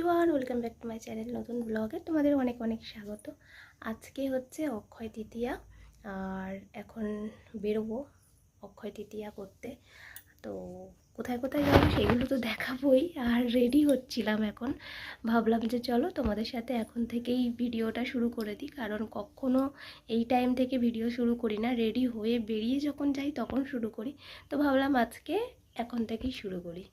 Everyone welcome back to my channel নতুন ব্লগে তোমাদের অনেক অনেক স্বাগত। আজকে হচ্ছে অক্ষয় তৃতীয়া, আর এখন বেরোবো অক্ষয় তৃতীয়া করতে। তো কোথায় কোথায় যাব সেগুলো তো দেখাবোই, আর রেডি হচ্ছিলাম এখন। ভাবলাম যে চলো তোমাদের সাথে এখন থেকেই ভিডিওটা শুরু করে দিই, কারণ কখনো এই টাইম থেকে ভিডিও শুরু করি না রেডি হয়ে বেরিয়ে যখন যাই তখন শুরু করি। তো ভাবলাম আজকে এখন থেকেই শুরু করি।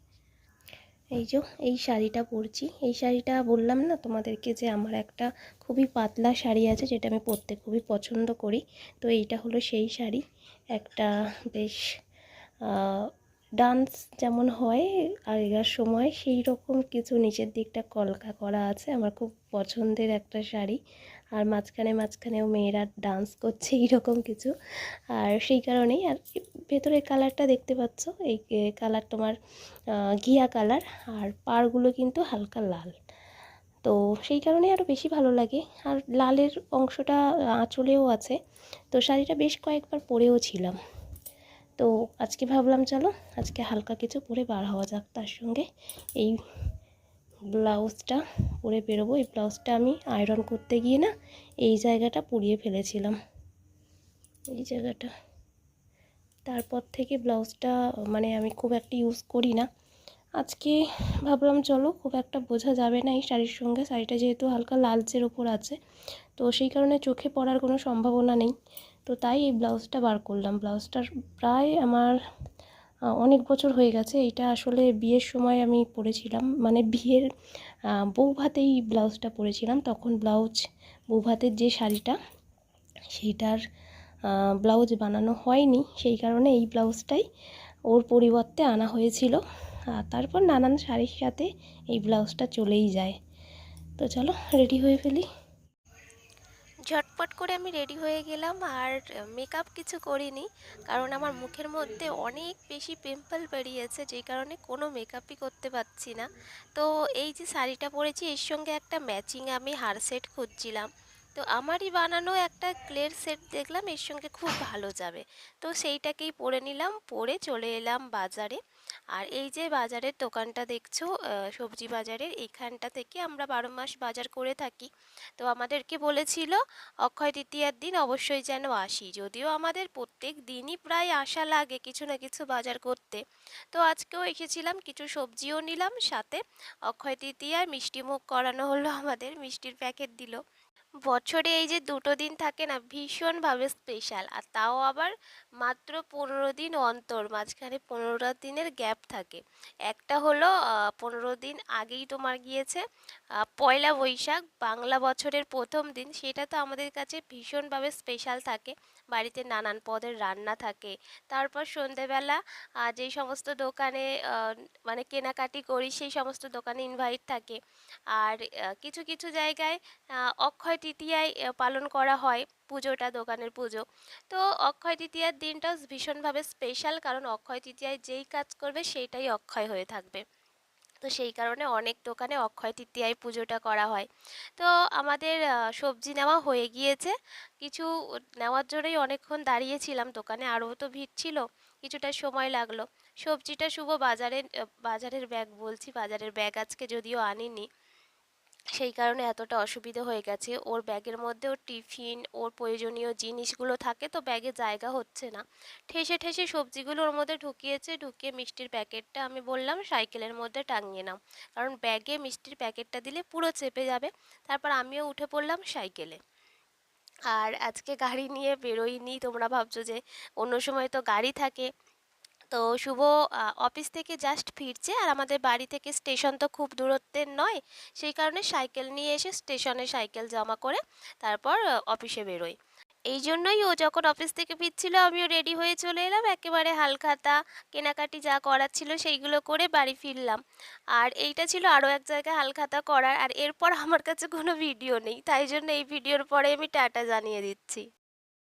এই যে, এই শাড়িটা পরছি। এই শাড়িটা বললাম না তোমাদেরকে যে আমার একটা খুবই পাতলা শাড়ি আছে, যেটা আমি পরতে খুবই পছন্দ করি। তো এইটা হলো সেই শাড়ি। একটা বেশ ডান্স যেমন হয় আগেকার সময় সেই রকম কিছু নিচের দিকটা কলকা করা আছে। আমার খুব পছন্দের একটা শাড়ি। আর মাঝখানে মাঝখানেও মেয়েরা ডান্স করছে এইরকম কিছু। আর সেই কারণেই আর ভেতরের কালারটা দেখতে পাচ্ছ? এই কালার তোমার ঘিয়া কালার আর পাড়গুলো কিন্তু হালকা লাল। তো সেই কারণে আরও বেশি ভালো লাগে। আর লালের অংশটা আঁচলেও আছে। তো শাড়িটা বেশ কয়েকবার পরেও ছিলাম। তো আজকে ভাবলাম, চলো আজকে হালকা কিছু পরে বার হওয়া যাক তার সঙ্গে। এই ব্লাউজটা পরে বেরোবো। এই ব্লাউজটা আমি আয়রন করতে গিয়ে না এই জায়গাটা পুড়িয়ে ফেলেছিলাম। এই জায়গাটা। তারপর থেকে ব্লাউজটা মানে আমি খুব একটা ইউজ করি না। আজকে ভাবলাম, চলো খুব একটা বোঝা যাবে না এই শাড়ির সঙ্গে। শাড়িটা যেহেতু হালকা লালচের ওপর আছে, তো সেই কারণে চোখে পড়ার কোনো সম্ভাবনা নেই। তো তাই এই ব্লাউজটা বার করলাম। ব্লাউজটার প্রায় আমার অনেক বছর হয়ে গেছে। এটা আসলে বিয়ের সময় আমি পরেছিলাম। মানে বিয়ের বউ ভাতেই ব্লাউজটা পরেছিলাম। তখন ব্লাউজ, বউ ভাতের যে শাড়িটা, সেইটার ব্লাউজ বানানো হয়নি। সেই কারণে এই ব্লাউজটাই ওর পরিবর্তে আনা হয়েছিল। তারপর নানান শাড়ির সাথে এই ব্লাউজটা চলেই যায়। তো চলো, রেডি হয়ে ফেলি। ঝটপট করে আমি রেডি হয়ে গেলাম আর মেকআপ কিছু করিনি। কারণ আমার মুখের মধ্যে অনেক বেশি পিম্পল বেরিয়েছে যেই কারণে কোনো মেকআপই করতে পারছি না। তো এই যে শাড়িটা পরেছি, এর সঙ্গে একটা ম্যাচিং আমি হার সেট খুঁজছিলাম। তো আমারই বানানো একটা ক্লের সেট দেখলাম, এর সঙ্গে খুব ভালো যাবে। তো সেইটাকেই পরে নিলাম, পরে চলে এলাম বাজারে। আর এই যে বাজারের দোকানটা দেখছ সবজি বাজারের এইখানটা থেকে আমরা বারো মাস বাজার করে থাকি। তো আমাদেরকে বলেছিল, অক্ষয় তৃতীয়ার দিন অবশ্যই যেন আসি। যদিও আমাদের প্রত্যেক দিনই প্রায় আসা লাগে কিছু না কিছু বাজার করতে। তো আজকেও এসেছিলাম, কিছু সবজিও নিলাম সাথে। অক্ষয় তৃতীয়ার মিষ্টি মুখ করানো হলো আমাদের, মিষ্টির প্যাকেট দিল। বছরে এই যে দুটো দিন থাকে না, ভীষণভাবে স্পেশাল আর তাও আবার মাত্র পনেরো দিন অন্তর, মাঝখানে পনেরো দিনের গ্যাপ থাকে। একটা হলো পনেরো দিন আগেই তোমার গিয়েছে পয়লা বৈশাখ, বাংলা বছরের প্রথম দিন। সেটা তো আমাদের কাছে ভীষণভাবে স্পেশাল থাকে। বাড়িতে নানান পদের রান্না থাকে। তারপর সন্ধেবেলা যেই সমস্ত দোকানে মানে কেনাকাটি করি, সেই সমস্ত দোকানে ইনভাইট থাকে। আর কিছু কিছু জায়গায় অক্ষয় তৃতীয়ায় পালন করা হয় পুজোটা, দোকানের পুজো। তো অক্ষয় তৃতীয়ার দিনটাও ভীষণভাবে স্পেশাল কারণ অক্ষয় তৃতীয়ায় যেই কাজ করবে সেইটাই অক্ষয় হয়ে থাকবে। তো সেই কারণে অনেক দোকানে অক্ষয় তৃতীয়ায় পুজোটা করা হয়। তো আমাদের সবজি নেওয়া হয়ে গিয়েছে। কিছু নেওয়ার জন্যই অনেকক্ষণ দাঁড়িয়েছিলাম দোকানে, আরও তো ভিড় ছিল, কিছুটা সময় লাগল। সবজিটা শুভ বাজারের বাজারের ব্যাগ বলছি, বাজারের ব্যাগ আজকে যদিও আনিনি। সেই কারণে এতটা অসুবিধে হয়ে গেছে। ওর ব্যাগের মধ্যে ওর টিফিন, ওর প্রয়োজনীয় জিনিসগুলো থাকে তো ব্যাগে জায়গা হচ্ছে না। ঠেসে ঠেসে সবজিগুলো ওর মধ্যে ঢুকিয়েছে, ঢুকিয়ে মিষ্টির প্যাকেটটা আমি বললাম, সাইকেলের মধ্যে টাঙিয়ে নাও। কারণ ব্যাগে মিষ্টির প্যাকেটটা দিলে পুরো চেপে যাবে। তারপর আমিও উঠে পড়লাম সাইকেলে। আর আজকে গাড়ি নিয়ে বেরোইনি। তোমরা ভাবছ যে অন্য সময় তো গাড়ি থাকে। তো শুভ অফিস থেকে জাস্ট ফিরছে আর আমাদের বাড়ি থেকে স্টেশন তো খুব দূরত্বের নয়, সেই কারণে সাইকেল নিয়ে এসে স্টেশনে সাইকেল জমা করে তারপর অফিসে বেরোই। এই জন্যই ও যখন অফিস থেকে ফিরছিল, আমিও রেডি হয়ে চলে এলাম। একেবারে হালখাতা কেনাকাটি যা করার ছিল সেইগুলো করে বাড়ি ফিরলাম। আর এইটা ছিল আরও এক জায়গায় হালখাতা করার, আর এরপর আমার কাছে কোনো ভিডিও নেই। তাই জন্য এই ভিডিওর পরে আমি টাটা জানিয়ে দিচ্ছি।